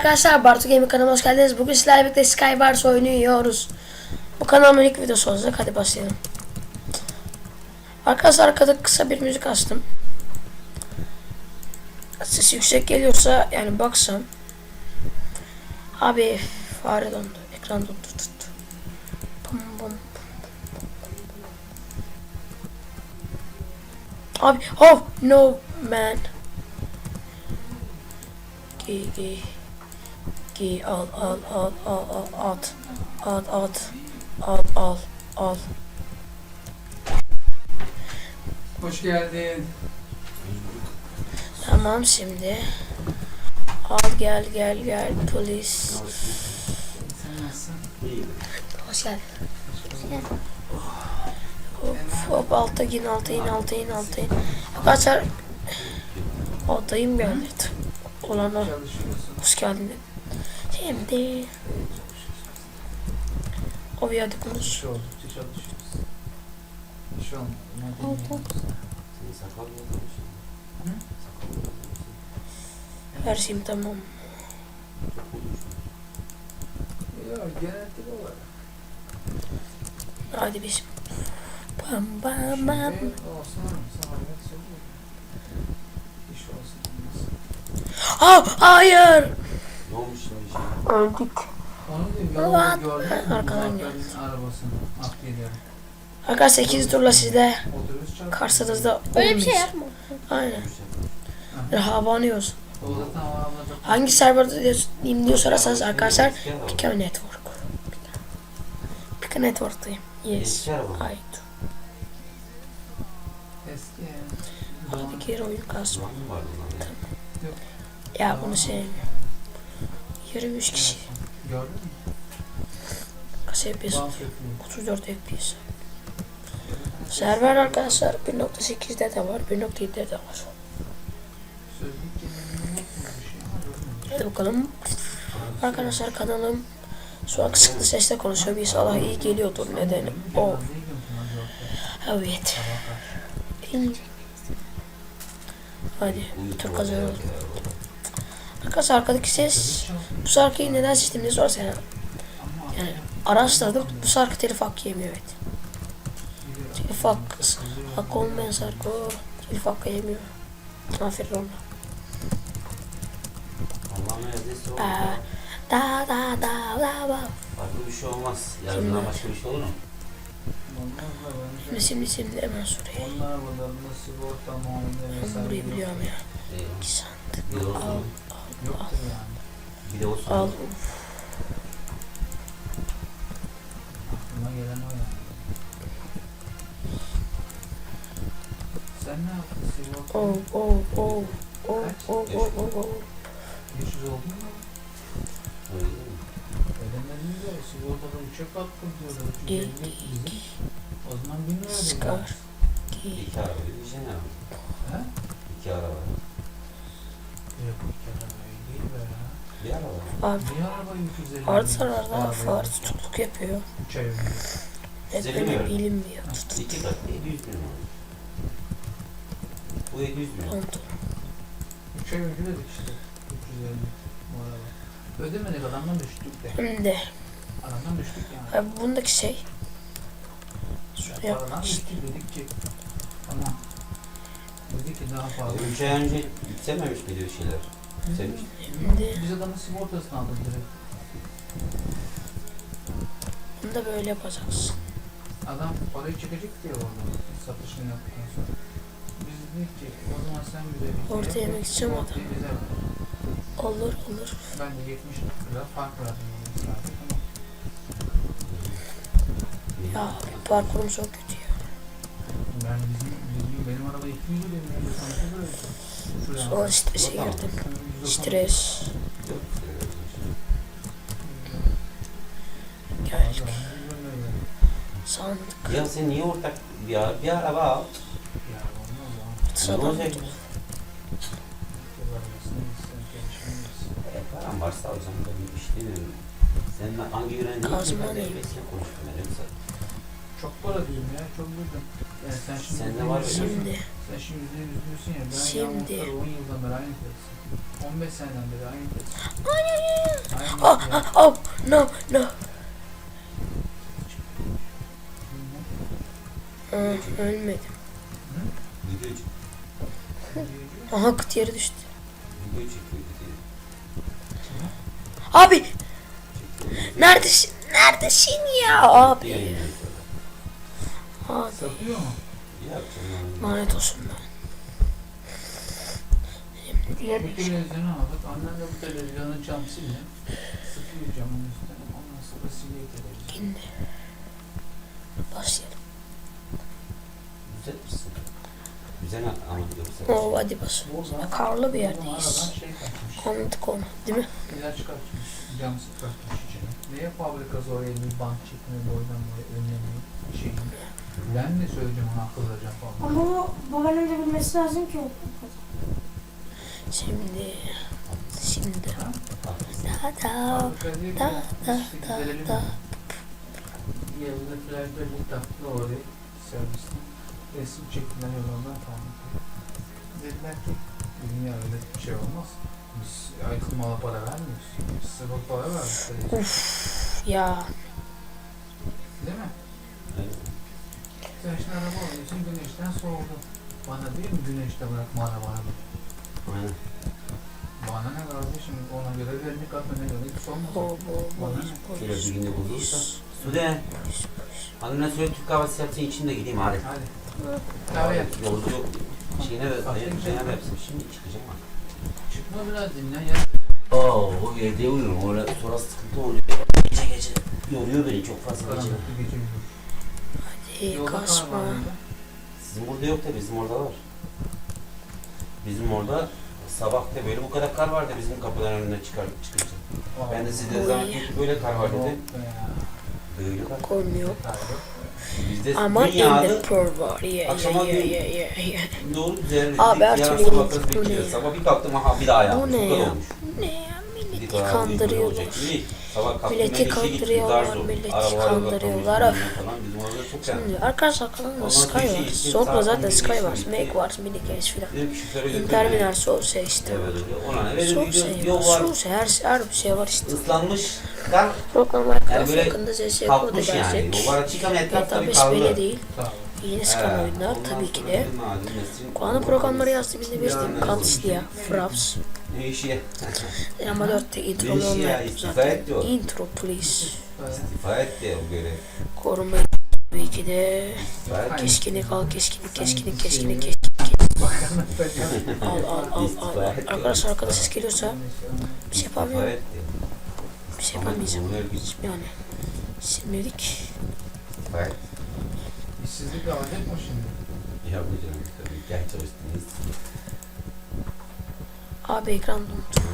arkadaşlar Bartu Gaming kanalıma hoş geldiniz. Bugün sizlerle birlikte Skywars oynuyoruz. Bu kanalımın ilk videosu olacak. Hadi başlayalım. Arkadaşlar arkada kısa bir müzik açtım. Sesi yüksek geliyorsa yani baksam. Abi fare dondu. Ekran dondu. Tut. Bum bum. Abi oh no man. Gi Gi al al al al al at. At at. Al al al. Hoş geldin. Tamam şimdi. Al gel gel gel polis. Sen nasılsın? Hoş geldin. Hop hop alta in alta in alta in alta in. Arkadaşlar altayım geldi. Olana Çalışıyorsun. hoş geldin. Şimdi o? Sakal mı olmuş? Her şeyim tamam. Yok genellik olarak. Hadi biz. Bam bam bam. Şimdi olsun Öldük. Ulan, arkadan geliyorum. Arkadaşlar 8 turla sizde karşınızda Öyle bir şey yapma. Aynen. Rahabanıyoruz. Alacak. Hangi serverda diyorsunuz diye sorarsanız arkadaşlar Pika Network. Pika Network'tayım. Yes. Hayır. Hadi geri oyun ya? Ya bunu sevmiyorum. 23 kişi. Gördün mü? Kaç FPS? Dans yapıyor. 34 FPS. Server arkadaşlar 1.8'de de var, 1.7'de de var. Bir şey. Hadi bakalım. Arkadaşlar kanalım şu an kısıklı sesle konuşuyor. İnşallah iyi geliyordur nedeni. O. Evet. Hadi tur kazanalım. Arkadaşlar arkadaki ses bu şarkıyı neden seçtiğimde sorarsan yani, yani araştırdım bu şarkı telif hakkı yemiyor evet. Telif hakkı, hakkı olmayan şarkı o telif hakkı yemiyor. Aferin ona. O. Aa, Da da da da da. Farklı bir şey olmaz. Yarından başka bir şey olur mu? Şimdi şimdi şimdi hemen muayene Ben burayı biliyorum ya. İki sandık. Al. Yoktur yani. Bir de olsun. al. Aklıma gelen o yani. Sen ne yaptın sigorta? Oh oh oh. Oh oh oh oh oh. 500 oldu mu? Öyle değil mi? Ödemedin de sigortada 3'e kalktın diyorlar. Gi 350 gi bizim. gi. O zaman 1000 lira ödedin. Scar. Gi. İki araba ne yaptın? He? İki araba. Yok iki arabayı değil be ya. Bir araba. Abi Bir arabayı 250 Far bin. sararlar. Arabayı Far tutukluk yapıyor. Ezbere Bilmiyorum. bilinmiyor. Tut tut. İki kat 700 bin oldu. Bu 700 bin oldu. Oldu. 3 ay önce dedik işte. 350 bu araba. Ödemedik adamdan düştük de. Şimdi Adamdan düştük yani. abi bundaki şey. Şunu Paradan yapmak işte. düştük dedik ki. Ama dedik ki daha fazla. 3 ay önce yükselmemiş miydi bir şeyler? Biz adamın sigortasını aldık direkt. bunu da böyle yapacaksın. Adam parayı çekecek diye orada satışını yaptıktan sonra. Biz dedik ki o zaman sen bize bir şey Orta yap, yemek istemiyor adam. Olur olur. Ben de 70 lira fark verdim. Ya parkurum çok kötü ya. Ben bizim, bizim benim araba 200 lira Sonra strese Tamam. girdim. 190. Stres. Geldik. Sandık. Ya sen niye ortak bir, ara- bir araba al? Ya ya. Ne olacak? E, param varsa alacağım da bir iş demiyorum. Sen hangi öğrenci? Kazma Ben de değil. ben konuştum ben yoksa. Çok para diyorum ya, çok duydum. Yani sen şimdi Sende var diyorsun. Şimdi. Sen şimdi yüzde yüz diyorsun ya. Ben Şimdi. Şimdi. 10 yıldan beri aynı tesin. 15 seneden beri aynı tesin. Ay ay ay. Aynı Oh, ya. oh, oh, no, no. Aa, ölmedim. Video çek. Aha kıt yere düştü. Video çekiyor video. Abi neredesin? Neredesin ya abi? Yayınlıyor. Abi Satıyor mu? Yapacağım. lanet olsun ben. Şimdi diğer Bir televizyonu aldık. Annem de bu televizyonun cam sildi. Sıkıyor camın üstüne. Ondan sonra siliyor televizyonu. Şimdi başlayalım. Güzel misin? Güzel ama yoksa. Oo hadi bas. Karlı bir yerdeyiz. aradan şey kaçmış. Anladık onu değil mi? İlaç kaçmış. Cam kaçmış içine. Neye fabrikası oraya bir bant çekme boydan boya önlemeyi şey. Ben de söyleyeceğim ona falan. Ama o babanın da bilmesi lazım ki o. Şimdi şimdi da da da da da da Yılda flashback'i taktı oraya serviste. Resim çektiler yolundan falan. Dediler ki dünya öyle bir şey olmaz. Biz aykırı mala para vermiyoruz. Biz sıfır para verdik. uf ya Değil mi? Şimdi araba alıyorsun güneşten soğudu. Bana değil mi güneşte bırakma arabanı? Aynen. Bana ne kardeşim ona göre verini katma ne göre hiç olmaz. bo bo Şöyle bir günde bulursa. Sude. Annene söyle Türk kahvesi yapsın içinde gideyim hadi. Hadi. Kahve yap. Yolcu şeyine şeyine yapsın. Şimdi çıkacağım ha. Çıkma biraz dinlen ya. Oo, o evde uyuyorum. Öyle sonra sıkıntı oluyor. Gece gece yoruyor beni çok fazla gece. Gece hadi Yolda kasma var burada. Sizin burada yok da bizim orada var. Bizim orada sabahta böyle bu kadar kar vardı bizim kapıdan önüne çıkar çıkınca. Ben de size zannettim ki böyle kar var ya. Böyle kar. Kar yok. Bizde Aman dün yağdı. indi pur var ya ya Akşama ya gün- ya ya ya. Doğru düzenli. Abi, Yarın türlü sabah bu ne bekliyor. ya? Sabah bir kalktım aha bir daha yağmış. Bu ne Bu kadar ya? olmuş. Ne ya kandırıyorlar. olacak." Değil. Sabah kalktım Milleti gittim, kandırıyorlar, milleti kandırıyorlar. Şimdi arkadaşlar kanalımda Sky sonra var. şey saat zaten 11 Sky var. geçti. Make var. Mini Case filan. Beni. Terminal Source işte. Source var. Var. Source her, her bir şey var işte. Islanmış. Kar Program Minecraft yakında kalkmış yani. gelecek. Tabii 5 böyle karlı. değil. Yeni çıkan oyunlar tabii ki sonra de. dedim, "Ha, dedim, Nesrin, Kulağına programları yazdı biz de bir Yani- Counter-Strike, Fraps. Ne işi ya? Ama 4'te intro Ne işi olma ya? yaptım İstifa zaten. Intro please. İstifa et diye o görev. Koruma tabii ki de. Keskinlik al, keskinlik, keskinlik, keskinlik, keskinlik. Al, al, al, al. Arkadaşlar arkada ses geliyorsa bir şey yapamıyorum. Bir şey yapamayacağım. Yani silmedik. İşsizlik alacak mı şimdi? Yapmayacağım tabii. Gel çalıştınız. Abi ekran dondu.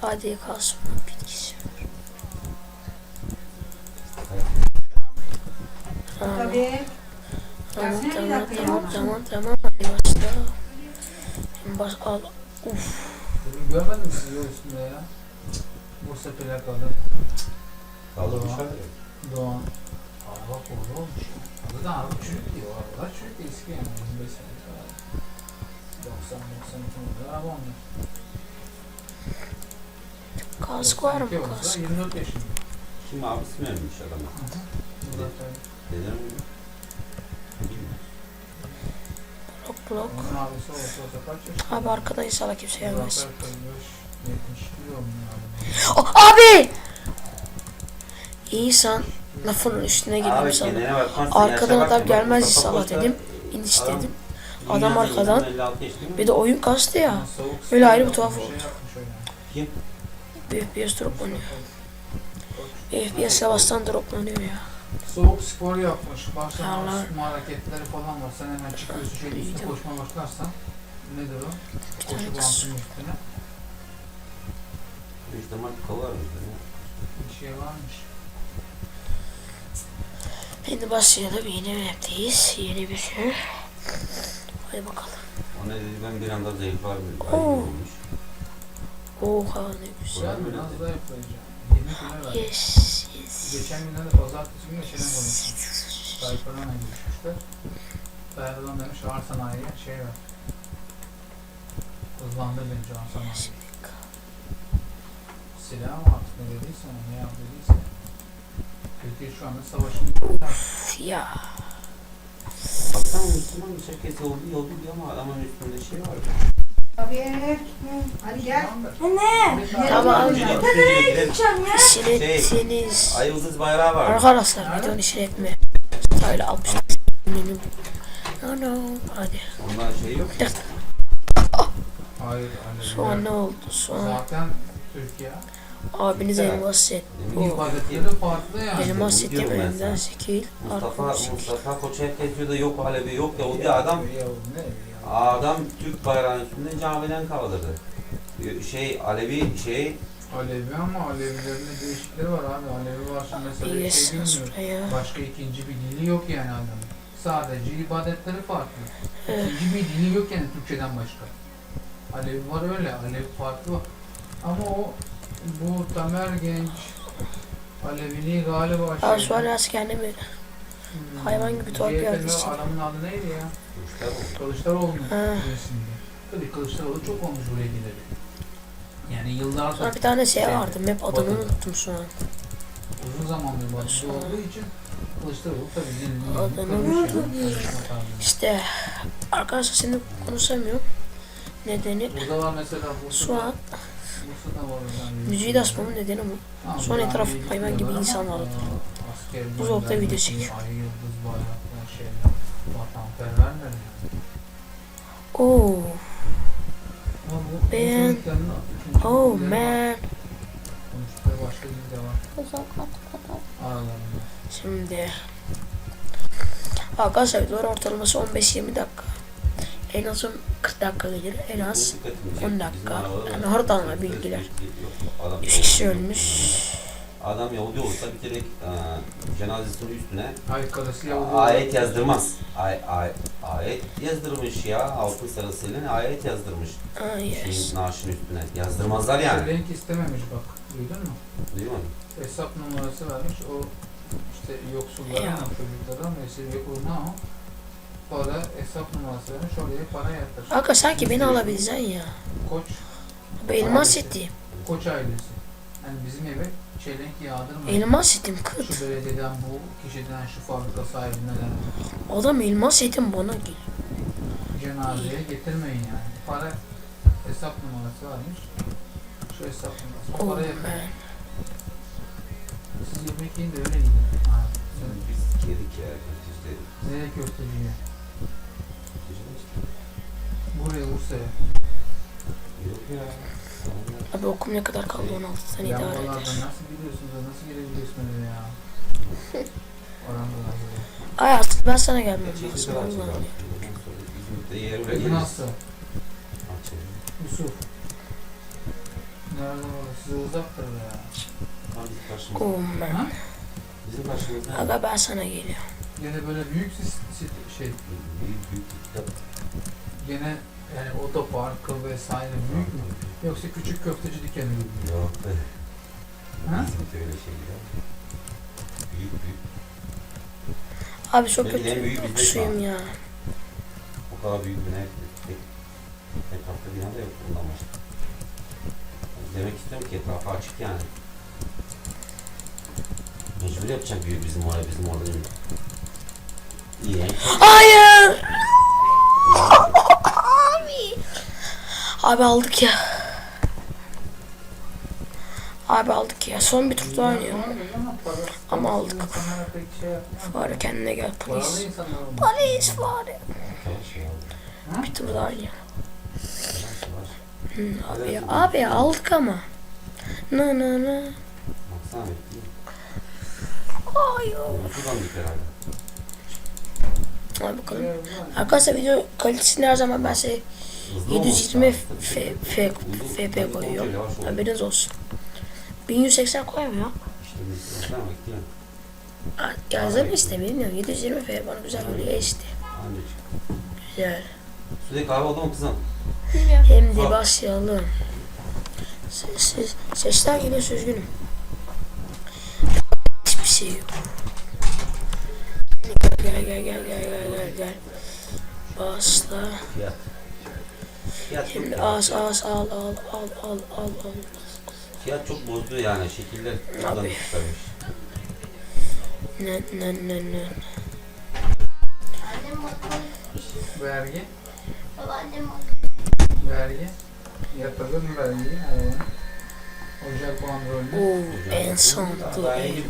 Hadi kalsın bilgisayar. Tabii. Tamam tamam tamam tamam tamam hadi başla. Baş al. Uf. Görmedim sizi üstünde ya. Bursa plakalı. Kaldı Doğan. Allah korudu olmuş. Adı da abi çürük diyor. Arada çürük eski yani 25 sene. 90-92 abi var mı kask? 24 yaşında. Kim abisi mi ölmüş. Neden mi? Blok blok. Onun abisi olsa olsa kaç? Abi arkadayız hala kimse gelmez. Oh, abi! İyi insan lafının üstüne girdim sana. Arkadan adam gelmez salak dedim. İniş dedim. Adam arkadan. insan 56 yaş değil mi? Bir de oyun kastı ya. Soğuk Öyle spor ayrı bir tuhaf şey oldu. Bir FPS droplanıyor. FPS'e bastan droplanıyor ya. Soğuk spor yapmış. Allah. sıkma hareketleri falan var. Sen hemen çıkıyorsun şöyle üstüne koşmaya başlarsan nedir o? Bir Koşu bantının üstüne İşte marka var mı? bir şey varmış. Şimdi başlayalım. Yeni bir map'teyiz. Yeni bir şey. Hadi bakalım. O ne dedi ben bir anda zayıflar mı? Oo. Olmuş. Oha ne güzel. Güzel mi? öyle Nasıl dedi. da yapacağım? 20 kilo ver. Yes, yes. Geçen günlerde pazartesi günü şeyden konuştum. Sayfalarına girişmişler. Erdoğan demiş ağır sanayiye şey ver. Hızlandır demiş ağır sanayi. Silah mı artık ne dediyse ne yap dediyse. Türkiye şu anda savaşın Ya Baksana Müslüman bir herkes yoldu yoldu diyor ama adamın üstünde şey var. Abi. Hadi gel. Anne. Tamam. Gidelim. Gideceğim ya. işlettiniz. Ay Yıldız bayrağı var. Arkadaşlar videonun işletme. Öyle 60 benim. No no. Hadi. Ondan şey yok. Hayır an ne oldu? Şu an Zaten Türkiye abiniz Evet. elmas set. Elmas bu set diyorum ben yemeğinden sana. sekil. Mustafa. Mustafa Koç herkes da yok Alevi yok adam Ya, ne ya? adam Türk bayrağının üstünde camiden kaldırdı. Şey Alevi şey Alevi ama Alevilerin de değişikleri var abi. Alevi var şimdi mesela bir Yes, şey bilmiyor. Başka ikinci bir dili yok yani adamın. Sadece ibadetleri farklı. İkinci bir dili yok yani Türkçeden başka. Alevi var öyle, Alevi farklı var. Ama o bu Tamer Genç Aleviliği galiba Ben şey. şu an biraz kendimi hmm, hayvan gibi tuhaf bir CHP'li yerde hissediyorum. Adamın adı neydi ya? Kılıçdaroğlu. Resimde. Tabii Kılıçdaroğlu çok olmuş buraya gideri. Yani yıllardır Sonra bir tane şey vardı. Map adını Batı'da. unuttum şu an. uzun zamandır batıda olduğu için Kılıçdaroğlu tabii Adını unuttum. İşte arkadaşlar şimdi konuşamıyorum. Nedeni Burada var mesela şu an. Müziği de açmamın nedeni bu. Yani etraf hayvan gibi insan vardı. Bu göndermesi, video çekiyor. Bu Ben- oh man. Şimdi arkadaşlar ortalaması 15-20 dakika. En az 40 dakika gelir. En az 10 dakika. Yani ortalama bilgiler. 3 kişi ölmüş. Adam Yahudi olsa bir kere e, cenazesinin üstüne ayet yazdırmaz. Ay, ay, ayet yazdırmış ya altın sarısıyla ayet yazdırmış. Yes. Şeyin naaşının üstüne. Yazdırmazlar yani. Renk istememiş bak. Duydun mu? Mi? Hesap numarası vermiş. O işte yoksullara, Ya. çocuklara, mesleği kuruna o para hesap numarası vermiş. Oraya para yatır. Kanka sanki beni alabileceksin ya. Koç, Bu elmas seti. koç ailesi. Yani bizim eve çelenk yağdırmayın. Elmas setim kıt. Şu belediyeden, bu kişiden, şu fabrika sahibinden Adam elmas setim bana gel. cenazeye getirmeyin yani. Para hesap numarası varmış. Şu hesap numarası. Oh para yatır. man. Siz yemek yiyin de öyle gidin. Ha, Biz ya. İşte, nereye köfteciye? Buraya Bursa'ya. yok ya. Abi okum ne kadar kaldı 16 sene idare eder. nasıl gidiyorsun da nasıl girebiliyorsun öyle ya? Orandalar gibi. Ay artık ben sana gelmem lazım. Peki nasıl? Yusuf. Nereden olur? Size uzaktır be ya. Man. Ha? Bizim karşımızda. Aga ben sana geliyorum. Gene böyle büyük sis, sis- şey, Büyük büyük kitap. gene yani otoparkı vesaire büyük mü? Yoksa küçük köfteci dükkanı gibi. mi? Yok be. Ha? İzmit'te öyle şey ya. Büyük büyük. Abi çok Belki en büyük kötü bizde şu an. ya. O kadar büyük bina tek, etrafta bina da yok bundan başka. Demek istiyorum ki etrafı açık yani. Mecbur yapacak büyük bizim oraya bizim orada değil mi? İyi. Hayır. Abi. Abi aldık ya. Abi aldık ya. Son bir tur daha oynayalım. Ama aldık. Fare kendine gel polis. Polis fare. Bir tur daha yavaş. Hı, abi ya. Abi ya aldık ama. Na na na. Hayır. Hadi bakalım. Arkadaşlar video kalitesini her zaman ben size 720 lazım. F, F, FP koyuyorum. Haberiniz olsun. 1180 koymuyor. Yazdım işte bilmiyorum. 720 F bana güzel geliyor işte. Güzel. Sude kahve oldu mu kızım? Hem de başlayalım. Ses, ses, sesler geliyor üzgünüm. Hiçbir şey yok. Gel gel gel gel gel gel gel. Basla. Fiyat. Fiyat çok, Şimdi az az al al al al al al. fiyat çok bozdu yani. Şekiller buradan çıkarmış. Ne ne ne ne. Annem bakıyor. Vergi. Baba annem bakıyor. Vergi. Yatırım vergi. Arabanın. Ocak bandrolü. Oo en son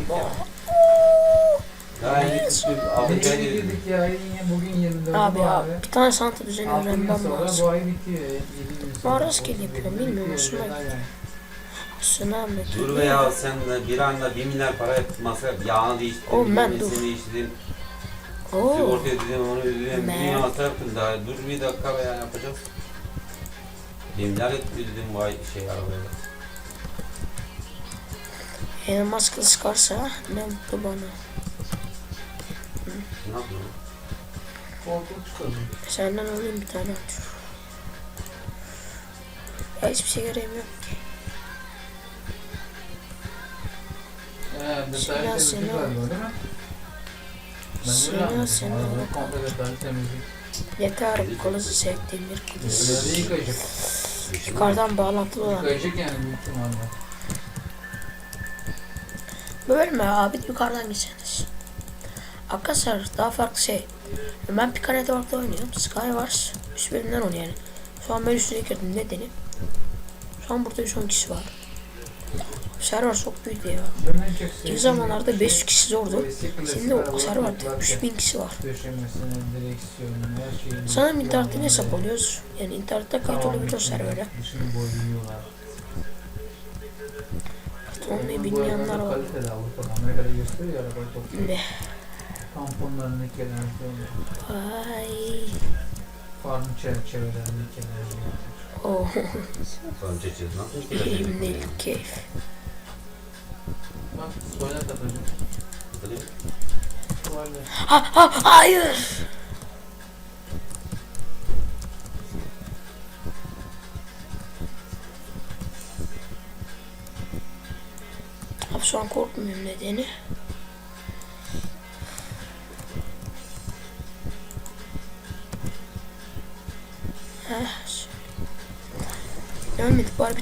Daha. Daha iyi girdik. Altı Biz ay yeni girdik. girdik ya. Yine bugün 24 Abi ya abi. bir tane santa düzeni Altı gün öğrenmem sonra lazım. bu ay bitiyor. Yedi gün sonra. Mağara rastgele yapıyorum, bilmiyorum, hoşuma aynen. Sınav Dur be ya sen de bir anda bir milyar para masraf yağını değiştirdin, Oğlum ben dur. nesini değiştirdin, Oo. sigorta ödedim, onu ödedim, Ben- dünya masraf yaptın daha. Dur bir dakika be ya yapacağız. Bir milyar etti dedim bu ay şey arabaya. Elmas kılıç çıkarsa ne mutlu bana. Senden alayım bir tane. Ya hiçbir şey göremiyorum ki. Detaylı temizlik galiba değil mi? Sinan. Sinan. Komple detaylı temizlik. Yeter bu kılıcı çektiğim bir kılıç. Böyle yıkayacak. Yukarıdan bağlantılı olan. Yıkayacak yani büyük ihtimalle. Böyle mi abi yukarıdan geçeriz. Arkadaşlar daha farklı şey. Ben Pika Network'ta oynuyorum. Skywars üst bölümden onu yani. Şu an ben üstüne girdim nedeni. Şu an burada 110 kişi var. Server çok büyüdü ya. İlk zamanlarda şey, 500 kişi zordu. Şimdi o arabalar server toplarken 3000 kişi var. Sanırım internetten kullanımını, hesap alıyoruz. Yani internette kayıt olabiliyor servere. Boyuyorlar. Olmayı bilmeyenler var. Ne? Tamponların lekelendiği Vay. Farm çerçevelerin lekelendiği Oh. Falan çekeceğiz. Nasıl Elimde keyif. Bak spoiler katacağım. Spoiler. Ha ha hayır. Abi şu an korkmuyorum nedeni.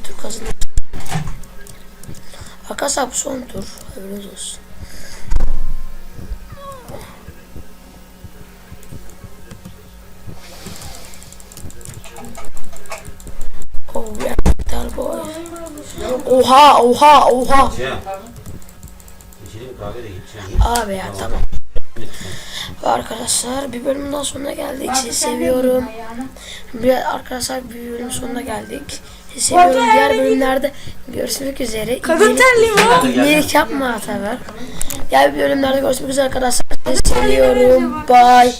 Bir tur kazanalım. Arkadaşlar bu son tur. Haberiniz olsun. Oh yeah, that boy. Oha oha oha. Abi ya tamam. Arkadaşlar bir bölümün sonuna geldik. Sizi seviyorum. Bir arkadaşlar bir bölümün sonuna geldik. Seviyorum. Diğer bölümlerde görüşmek üzere. Kadın terliği var. İyilik yapma Ataber. Diğer bölümlerde görüşmek üzere arkadaşlar. Seviyorum. Bye.